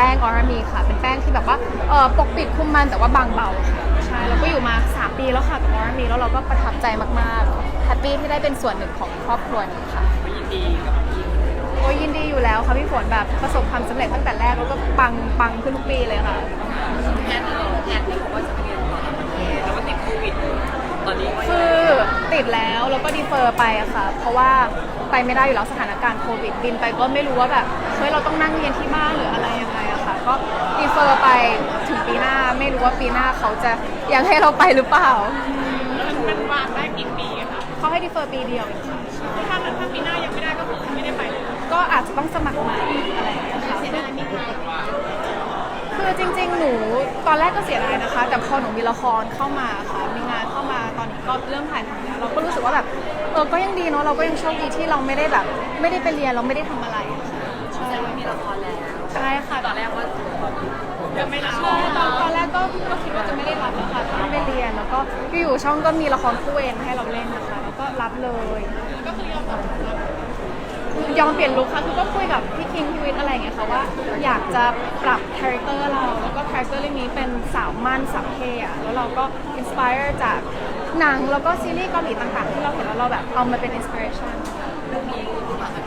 แป้งออรามีค่ะ เป็นแป้งที่แบบว่าเออปกปิดคุมมันแต่ว่าบางเบาค่ะใช่แล้วก็อยู่มา 3 ปีแล้วค่ะกับออรามีแล้วเราก็ประทับใจมากๆแฮปปี้ที่ได้เป็นส่วนหนึ่งของครอบครัวนี้ค่ะก็ยินดีกับพี่โอ้ยยินดีอยู่แล้วค่ะพี่ฝนแบบประสบความสำเร็จตั้งแต่แรกแล้วก็ปังปังขึ้นทุกปีเลยค่ะแพทย์แพทย์ที่บอกว่าจะไปเรียนต่อต่างประเทศแล้วก็ติดโควิดตอนนี้ก็ยังคือติดแล้วแล้วก็ดีเฟอร์ไปอะค่ะ เพราะว่า ไปไม่ได้อยู่แล้วสถานการณ์โควิดบินไปก็ไม่รู้ว่าแบบเฮ้ยเราต้องนั่งเรียนที่บ้านหรืออะไรยังไงอะค่ะ ก็ดีเฟอร์ไปถึงปีหน้าไม่รู้ว่าปีหน้าเขาจะยังให้เราไปหรือเปล่ามันวางได้กี่ปีคะเขาให้ดีเฟอร์ปีเดียวเองค่ะถ้ามันถ้าปีหน้ายังไม่ได้ก็คือไม่ได้ไปเลยก็อาจจะต้องสมัครใหม่อะไรอย่างเงี้ยค่ะ เสียดายไหม คะคือจริง ๆ หนูตอนแรกก็เสียดายนะคะ แต่พอหนูมีละครเข้ามาค่ะมีงานเข้ามาตอนนี้ก็เริ่มถ่ายทำแล้วเราก็รู้สึกว่าแบบเออก็ยังดีเนาะเราก็ยังโชคดีที่เราไม่ได้แบบ ไม่ได้ไปเรียนเราไม่ได้ทำอะไรอะค่ะแต่ว่ามีละครแล้วใช่ค่ะตอนแรกว่าจะไม่รับใช่ตอนตอนแรกก็ก็คิดว่าจะไม่ได้รับอะค่ะต้องไปเรียนแล้วก็อยู่ๆช่องก็มีละครคู่เวรให้เราเล่นนะคะ แล้วก็รับเลยก็คือยอมรับ ยอมเปลี่ยนลุคค่ะคือก็คุยกับพี่คิงพี่วิทย์อะไรอย่างเงี้ยค่ะว่าอยากจะปรับคาแรคเตอร์เราแล้วก็คาแรคเตอร์เรื่องนี้เป็นสาวมั่นสาวเท่อะแล้วเราก็อินสปายจากหนังแล้วก็ซีรีส์เกาหลีต่างๆ ที่เราเห็นแล้วเราแบบเอามาเป็นอินสปิเรชันเรื่องนี้คือมาจาก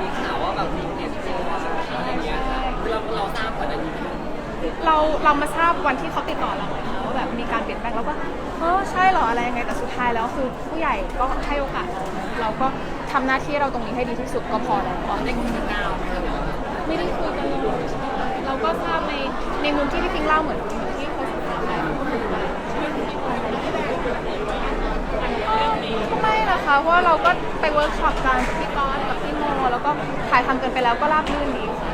มีข่าวว่าแบบมีเปลี่ยนตัวอะไรอย่างเงี้ยคือเราเราทราบก่อนอันนี้ไหมเราเรามาทราบวันที่เขาติดต่อเราค่ะว่าแบบมีการเปลี่ยนแปลงแล้วก็เออใช่เหรออะไรยังไงแต่สุดท้ายแล้วคือผู้ใหญ่ก็ให้โอกาสเราเราก็ ทำหน้าที่เราตรงนี้ให้ดีที่สุดก็พอแล้วได้คุยกับดาวไม่ได้คุยกันเลยเราก็ทราบในในมุมที่พี่พิงเล่าเหมือนเหมือนที่เขาสัมภาษณ์แล้วก็ไม่นะคะเพราะว่าเราก็ไปเวิร์กช็อปกันกับพี่ก๊อตกับพี่โมแล้วก็ถ่ายทำกันไปแล้วก็ราบรื่นดีค่ะ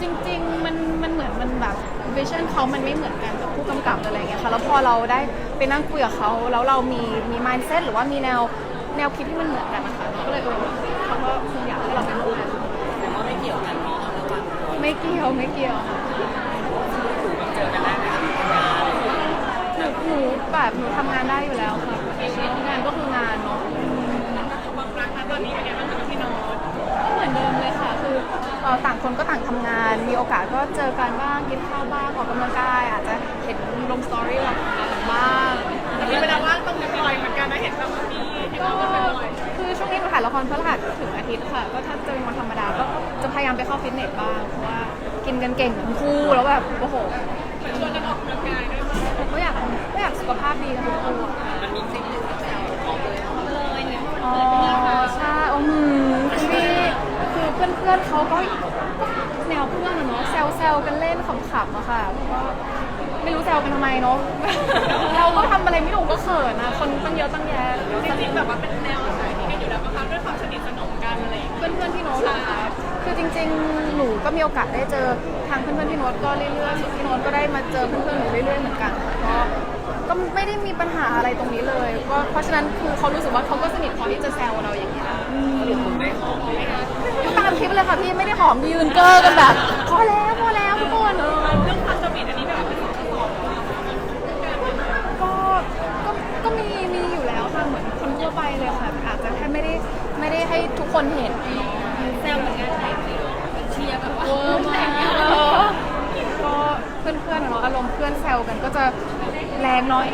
จริง ๆ มันมันเหมือนมันแบบ วิชั่นเขามันไม่เหมือนกันกับผู้กำกับหรือะไรเงี้ยค่ะแล้วพอเราได้ไปนั่งคุยกับเขาแล้วเรามีมี mindset หรือว่ามีแนวแนวคิดที่มันเหมือนกันนะคะก็เลยเออเขาก็คงอยากให้เราไปร่วมงานแต่ว่าไม่เกี่ยวกันเนาะระหว่างตัวไม่เกี่ยวไม่เกี่ยวค่ะเจอกันได้ไหมหนูหนูแบบหนูทำงานได้อยู่แล้วค่ะงานก็คือ ทำงาน มีโอกาสก็เจอกันบ้างกินข้าวบ้างออกกำลังกายอาจจะเห็นลงสตอรี่เราทำงานกันบ้างมีเวลาว่างต้องมีบ่อยเหมือนกันนะเห็นแบบว่ามีให้ก็เรากันบ่อยคือช่วงนี้หนูถ่ายละครพฤหัสถึงอาทิตย์ค่ะ ก็ถ้าเจอวันธรรมดาก็จะพยายามไปเข้าฟิตเนสบ้างเพราะว่ากินกันเก่งทั้งคู่แล้วแบบโอ้โห เหมือนชวนกันออกกำลังกายด้วย ก็อยากก็อยากสุขภาพดีกันทุกคู่อะ มันมีสิ่งที่แซวของเลยเลยเนี่ย อ๋อใช่โอ้โหคุณพี่คือเพื่อนๆเขาก็แนวเพื่อนอะเนาะแซวๆกันเล่นขำๆอะค่ะก็ไม่รู้แซวกันทำไมเนาะ เราก็ทำอะไรไม่ถูกก็เขินนะคนตั้งเยอะตั้งแยะจริงๆแบบว่าเป็นแนวสายที่กันอยู่แล้วก็ค่ะด้วยความสนิทสนมกันอะไรอย่างเงี้ยเพื่อนๆพี่โน้ตนะคะคือจริงๆหนูก็มีโอกาสได้เจอทางเพื่อนๆพี่โน้ตก็เรื่อยๆส่วนพี่โน้ตก็ได้มาเจอเพื่อนๆหนูเรื่อยๆเหมือนกันก็ก็ไม่ได้มีปัญหาอะไรตรงนี้เลยก็เพราะฉะนั้นคือเขารู้สึกว่าเขาก็สนิทพอที่จะแซวเราอย่างเงี้ยผมได้ของไหมคะก็ตามคลิปเลยค่ะพี่ไม่ได้หอมยืนเกอร์กันแบบ คนเห็นแซวเหมือนกันเลยเชียร์แบบว่าเวอร์มากก็เพื่อนๆอะเนาะอารมณ์เพื่อนแซวกันก็จะแรงหน่อย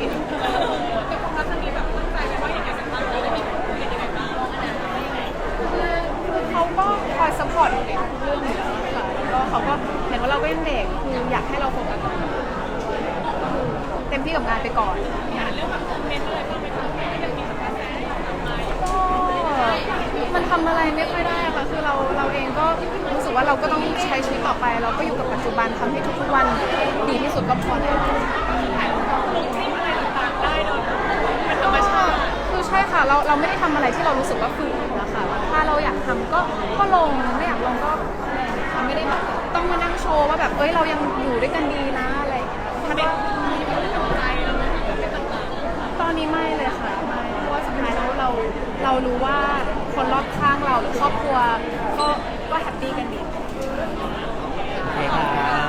เป็นความรักครั้งนี้แบบตั้งใจกันว่าอยากจะตั้งใจได้มีผลเป็นยังไงบ้างอนาคตยังไงคือคือเขาก็คอยสปอร์ตอยู่ในทุกเรื่องอยู่แล้วค่ะแล้วก็เขาก็เห็นว่าเราก็ยังเด็กคืออยากให้เราโฟกัสกับงานก็คือเต็มที่กับงานไปก่อนเรื่องแบบคอมเมนต์อะไรบ้างไหมคะไม่ได้มีแบบกระแสทำไม ก็มัน ทำอะไรไม่ค่อยได้ค่ะคือเราเราเองก็รู้สึกว่าเราก็ต้องใช้ชีวิตต่อไป เราก็อยู่กับปัจจุบันทำให้ทุกๆวันดีที่สุดก็พอแล้วลงคลิปอะไรต่างๆได้เลยเป็นธรรมชาติคือใช่ค่ะเราเราไม่ได้ทำอะไรที่เรารู้สึกว่าฝืนนะคะถ้าเราอยากทำก็ก็ลงไม่อยากลงก็ทำไม่ได้แบบต้องมานั่งโชว์ว่าแบบเอ้ยเรายังอยู่ด้วยกันดีนะอะไรอย่างเงี้ยถ้าว่าใจเราเป็นต่างตอนนี้ไม่เลยค่ะไม่เพราะว่าสุดท้ายแล้วเรา เรารู้ว่าคนรอบข้างเราหรือครอบครัวก็ก็แฮปปี้กันดี โอเคค่ะ